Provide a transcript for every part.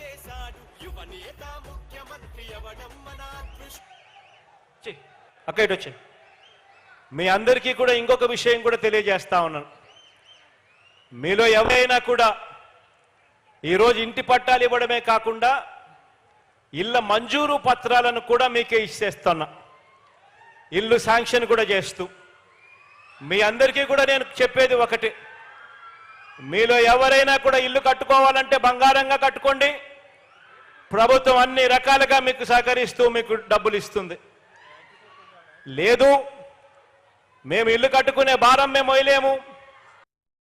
చేశాడు. యువ నేత ముఖ్యమంత్రి అవడం మన అదృష్టం. అక్క ఇటు వచ్చి. మీ అందరికీ కూడా ఇంకొక విషయం కూడా తెలియజేస్తా ఉన్నాను. మీలో ఎవరైనా కూడా ఈరోజు ఇంటి పట్టాలు ఇవ్వడమే కాకుండా ఇళ్ళ మంజూరు పత్రాలను కూడా మీకే ఇచ్చేస్తున్నా. ఇల్లు శాంక్షన్ కూడా చేస్తూ. మీ అందరికీ కూడా నేను చెప్పేది ఒకటి. మీలో ఎవరైనా కూడా ఇల్లు కట్టుకోవాలంటే బంగారంగా కట్టుకోండి. ప్రభుత్వం అన్ని రకాలుగా మీకు సహకరిస్తూ మీకు డబ్బులు ఇస్తుంది. లేదు మేము ఇల్లు కట్టుకునే భారం మేము వేయలేము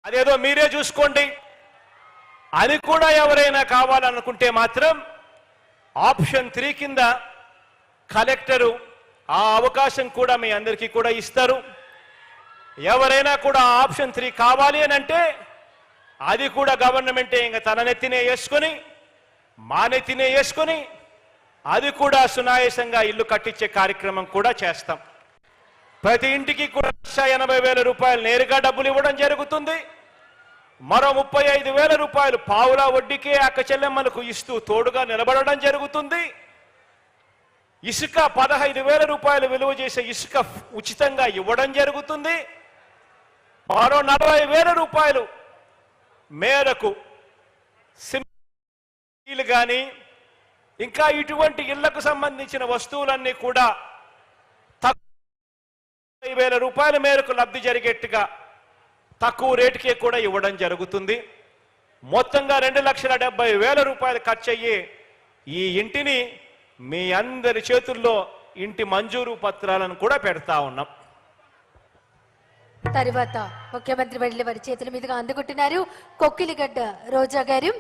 అదేదో మీరే చూసుకోండి. అది కూడా ఎవరైనా కావాలనుకుంటే మాత్రం ఆప్షన్ త్రీ కింద కలెక్టరు ఆ అవకాశం కూడా మీ అందరికీ కూడా ఇస్తారు. ఎవరైనా కూడా ఆప్షన్ త్రీ కావాలి అని అంటే అది కూడా గవర్నమెంటే. ఇంకా తన నెత్తినే వేసుకొని మా నెత్తినే వేసుకొని అది కూడా సునాయాసంగా ఇల్లు కట్టించే కార్యక్రమం కూడా చేస్తాం. ప్రతి ఇంటికి కూడా లక్ష ఎనభై వేల రూపాయలు నేరుగా డబ్బులు ఇవ్వడం జరుగుతుంది. మరో ముప్పై ఐదు వేల రూపాయలు పావులా వడ్డీకే అక్క చెల్లెమ్మలకు ఇస్తూ తోడుగా నిలబడడం జరుగుతుంది. ఇసుక పదహైదు వేల రూపాయలు విలువ చేసే ఇసుక ఉచితంగా ఇవ్వడం జరుగుతుంది. మరో నలభై వేల రూపాయలు మేరకు సిమెంట్ కానీ ఇంకా ఇటువంటి ఇళ్ళకు సంబంధించిన వస్తువులన్నీ కూడా తక్కువ వేల రూపాయల మేరకు లబ్ధి జరిగేట్టుగా తక్కువ రేటుకే కూడా ఇవ్వడం జరుగుతుంది. మొత్తంగా రెండు లక్షల డెబ్బై వేల రూపాయలు ఖర్చు అయ్యి ఈ ఇంటిని మీ అందరి చేతుల్లో ఇంటి మంజూరు పత్రాలను కూడా పెడతా ఉన్నాం. తరువాత ముఖ్యమంత్రి వెళ్ళి వారి చేతుల మీదుగా అందుకుంటున్నారు కొక్కిలిగడ్డ రోజా గారు.